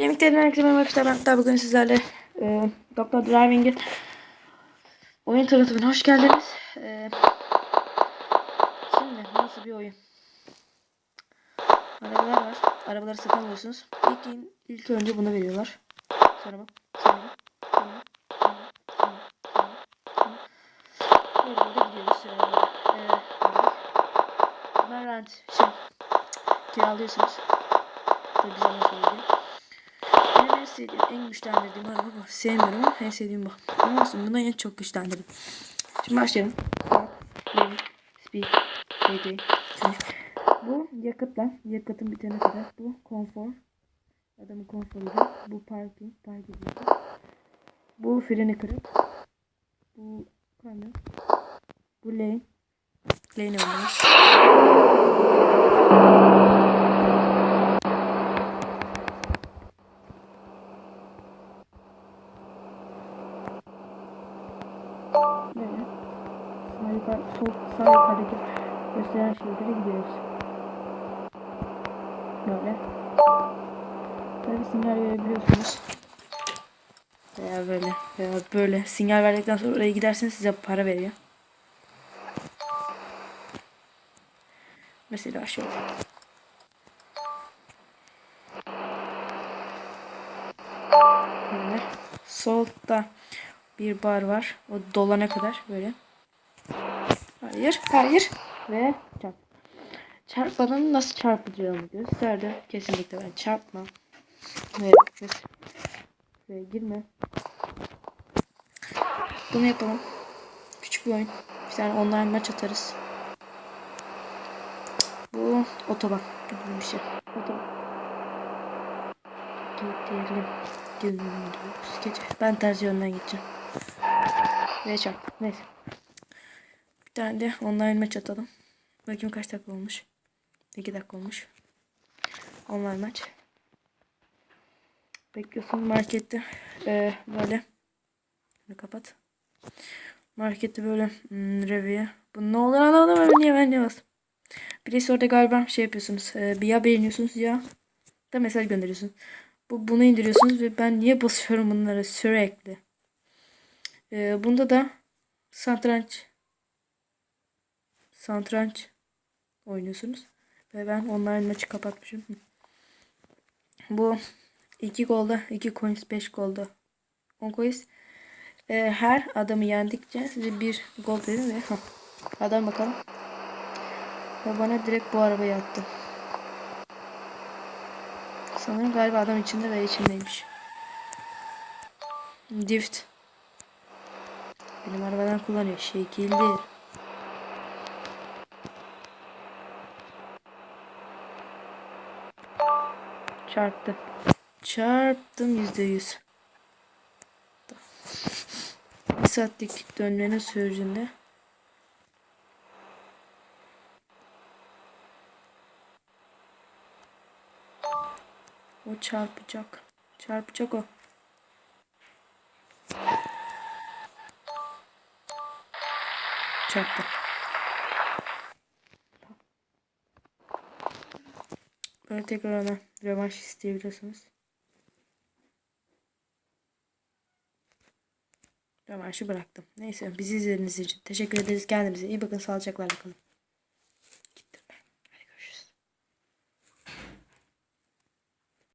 Yemeklerden herkese merhaba arkadaşlar. Ben hatta bugün sizlerle e, Doktor Driving'in oyun tanıtımına hoş geldiniz. E, şimdi nasıl bir oyun? Arabalar var. Arabaları satın alıyorsunuz. İlk, ilk önce bunu veriyorlar. Sonra bu. Sonra bu. Sonra bu. Sonra bu. Sonra bu. Sonra bu. Böyle böyle gidiyoruz. E, e, böyle. Bunlar rent. Şey. Kiralıyorsunuz. Tabii bize nasıl oluyor? Sevdiğim, en güçlendirdiğim araba bu. Sevmiyorum ama en sevdiğim bu. Ama olsun bundan en çok güçlendirdim. Şimdi başlayalım. Speed, Bu yakıtla, yakıtın bitene kadar. Bu konfor. Adamın konforuydu. Bu parking, park ediyordu. Bu freni kırık. Bu kamyon. Bu lane. Lane oynuyor. Böyle. Sağ yukarı, sol, sağ yukarıdaki gösteren şeylere gidiyoruz. Böyle. Böyle sinyal verebiliyorsunuz. Veya böyle. Veya böyle. Sinyal verdikten sonra oraya giderseniz size para veriyor. Mesela şöyle. Böyle. Solda bir bar var. O dolana kadar böyle. Hayır, hayır. Ve çarp. Çarpmanın nasıl çarpılacağını gösterdi. Kesinlikle ben çarpma. Ve, ve girme. Bunu yapalım. Küçük bir oyun. Bir tane online maç atarız. Bu otoban gibi bir şey. Otoban. Gidelim. Gece. Ben tercih yönden gideceğim. Ve çarp. Neyse. Tane de online maç atalım. Bakayım kaç dakika olmuş. 2 dakika olmuş. Online maç. Bekliyorsun markette. Ee, böyle. Bunu kapat. Markette böyle hmm, review. Bu ne olur anlamadım ben niye ben bastım. Birisi orada galiba şey yapıyorsunuz. E, bir ya beğeniyorsunuz ya da mesaj gönderiyorsunuz. Bu bunu indiriyorsunuz ve ben niye basıyorum bunları sürekli. Ee, bunda da satranç satranç oynuyorsunuz. Ve ben online maçı kapatmışım. Bu 2 golda 2 coins 5 golda 10 coins. Ee, her adamı yendikçe size bir gol verin ve adam bakalım. Ve bana direkt bu arabayı attı. Sanırım galiba adam içinde ve içindeymiş. Drift. Benim arabadan kullanıyor. Şekilli. Çarptı. Çarptım yüzde yüz. Bir saatlik dönmenin sürecinde O çarpacak. Çarpacak o. Çarptı. Böyle tekrar ona revanş isteyebiliyorsunuz. Revanşı bıraktım. Neyse bizi izlediğiniz için teşekkür ederiz. Kendinize iyi bakın. Sağlıcakla kalın.